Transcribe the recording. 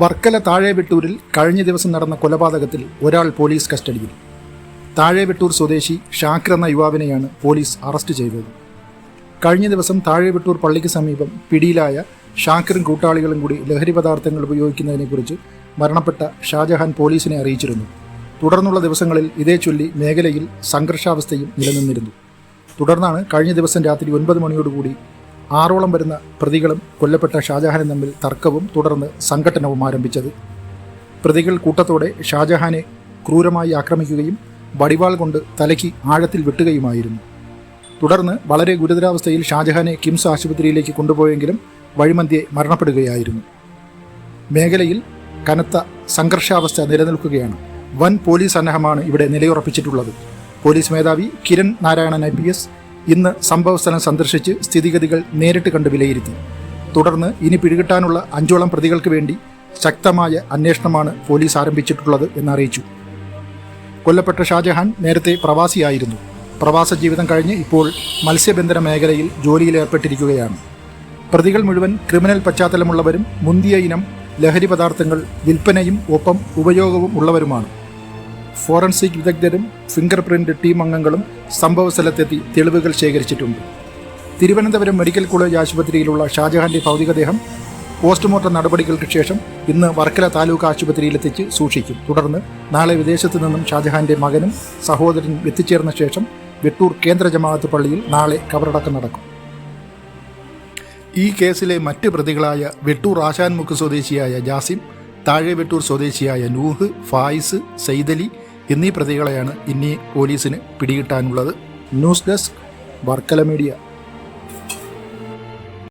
വർക്കല താഴെവെട്ടൂരിൽ കഴിഞ്ഞ ദിവസം നടന്ന കൊലപാതകത്തിൽ ഒരാൾ പോലീസ് കസ്റ്റഡിയിൽ. താഴെവെട്ടൂർ സ്വദേശി ഷാക്ർ എന്ന യുവാവിനെയാണ് പോലീസ് അറസ്റ്റ് ചെയ്തത്. കഴിഞ്ഞ ദിവസം താഴെവെട്ടൂർ പള്ളിക്ക് സമീപം പിടിയിലായ ഷാക്കറും കൂട്ടാളികളും കൂടി ലഹരി പദാർത്ഥങ്ങൾ ഉപയോഗിക്കുന്നതിനെക്കുറിച്ച് മരണപ്പെട്ട ഷാജഹാൻ പോലീസിനെ അറിയിച്ചിരുന്നു. തുടർന്നുള്ള ദിവസങ്ങളിൽ ഇതേ ചൊല്ലി മേഖലയിൽ സംഘർഷാവസ്ഥയും നിലനിന്നിരുന്നു. തുടർന്നാണ് കഴിഞ്ഞ ദിവസം രാത്രി ഒൻപത് മണിയോടുകൂടി ആറോളം വരുന്ന പ്രതികളും കൊല്ലപ്പെട്ട ഷാജഹാനും തമ്മിൽ തർക്കവും തുടർന്ന് സംഘട്ടനവും ആരംഭിച്ചത്. പ്രതികൾ കൂട്ടത്തോടെ ഷാജഹാനെ ക്രൂരമായി ആക്രമിക്കുകയും വടിവാൾ കൊണ്ട് തലയ്ക്ക് ആഴത്തിൽ വെട്ടുകയുമായിരുന്നു. തുടർന്ന് വളരെ ഗുരുതരാവസ്ഥയിൽ ഷാജഹാനെ കിംസ് ആശുപത്രിയിലേക്ക് കൊണ്ടുപോയെങ്കിലും വഴിമന്തിയെ മരണപ്പെടുകയായിരുന്നു. മേഖലയിൽ കനത്ത സംഘർഷാവസ്ഥ നിലനിൽക്കുകയാണ്. വൻ പോലീസ് സന്നാഹമാണ് ഇവിടെ നിലയുറപ്പിച്ചിട്ടുള്ളത്. പോലീസ് മേധാവി കിരൺ നാരായണൻ ഐ ഇന്ന് സംഭവസ്ഥലം സന്ദർശിച്ച് സ്ഥിതിഗതികൾ നേരിട്ട് കണ്ട് വിലയിരുത്തി. തുടർന്ന് ഇനി പിടികിട്ടാനുള്ള അഞ്ചോളം പ്രതികൾക്ക് വേണ്ടി ശക്തമായ അന്വേഷണമാണ് പോലീസ് ആരംഭിച്ചിട്ടുള്ളത് എന്നറിയിച്ചു. കൊല്ലപ്പെട്ട ഷാജഹാൻ നേരത്തെ പ്രവാസിയായിരുന്നു. പ്രവാസ ജീവിതം കഴിഞ്ഞ് ഇപ്പോൾ മത്സ്യബന്ധന മേഖലയിൽ ജോലിയിലേർപ്പെട്ടിരിക്കുകയാണ് പ്രതികൾ മുഴുവൻ ക്രിമിനൽ പശ്ചാത്തലമുള്ളവരും മുന്തിയ ഇനം ലഹരി പദാർത്ഥങ്ങൾ വിൽപ്പനയും ഒപ്പം ഉപയോഗവും ഉള്ളവരുമാണ്. ഫോറൻസിക് വിദഗ്ധരും ഫിംഗർ പ്രിന്റ് ടീം അംഗങ്ങളും സംഭവസ്ഥലത്തെത്തി തെളിവുകൾ ശേഖരിച്ചിട്ടുണ്ട്. തിരുവനന്തപുരം മെഡിക്കൽ കോളേജ് ആശുപത്രിയിലുള്ള ഷാജഹാന്റെ ഭൗതികദേഹം പോസ്റ്റ്മോർട്ടം നടപടികൾക്ക് ശേഷം ഇന്ന് വർക്കല താലൂക്ക് ആശുപത്രിയിലെത്തിച്ച് സൂക്ഷിക്കും. തുടർന്ന് നാളെ വിദേശത്തു നിന്നും ഷാജഹാന്റെ മകനും സഹോദരനും എത്തിച്ചേർന്ന ശേഷം വെട്ടൂർ കേന്ദ്ര ജമാഅത്ത് പള്ളിയിൽ നാളെ കബറടക്കം നടക്കും. ഈ കേസിലെ മറ്റ് പ്രതികളായ വെട്ടൂർ ആശാൻമുക്ക് സ്വദേശിയായ ജാസിം താഴെ വെട്ടൂർ സ്വദേശിയായ നൂഹ് ഫായിസ് സൈദലി എന്നീ പ്രതികളെയാണ് ഇനി പോലീസിന് പിടികിട്ടാനുള്ളത്. News desk Varkala media.